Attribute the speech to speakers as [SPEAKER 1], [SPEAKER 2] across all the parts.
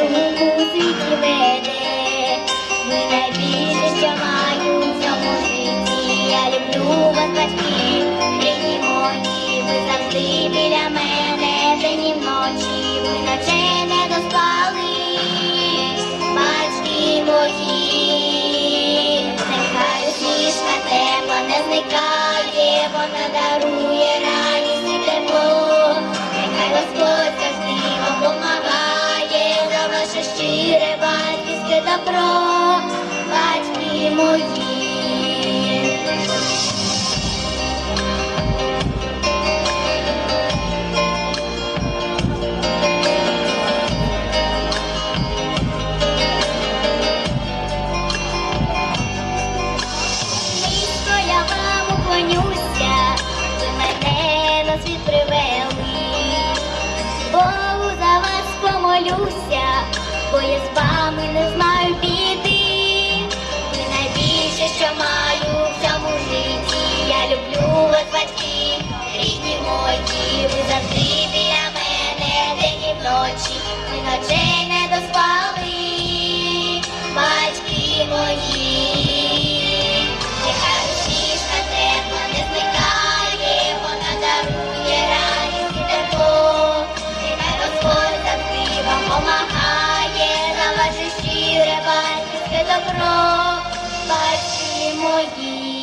[SPEAKER 1] що за руку у світі веде. Ви найбільше, що маю в цьому житті. Я люблю вас, батьки, рідні ви завжди біля мене, день і ви наче не доспали, батьки мої, нехай усмішка тепла зникає, вона дарує за ваше щире батьківське добро, батьки мої. Низько я вам уклонюся, ви мене на світ привели. Богу за вас помолюся, бо я з вами не знаю біди. Ви найбільше, що маю в цьому житті. Я люблю вас, батьки, рідні мої, ви завжди біля мене, день і вночі, ви ночей добро, батьки мої.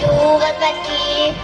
[SPEAKER 1] chuva tá aqui,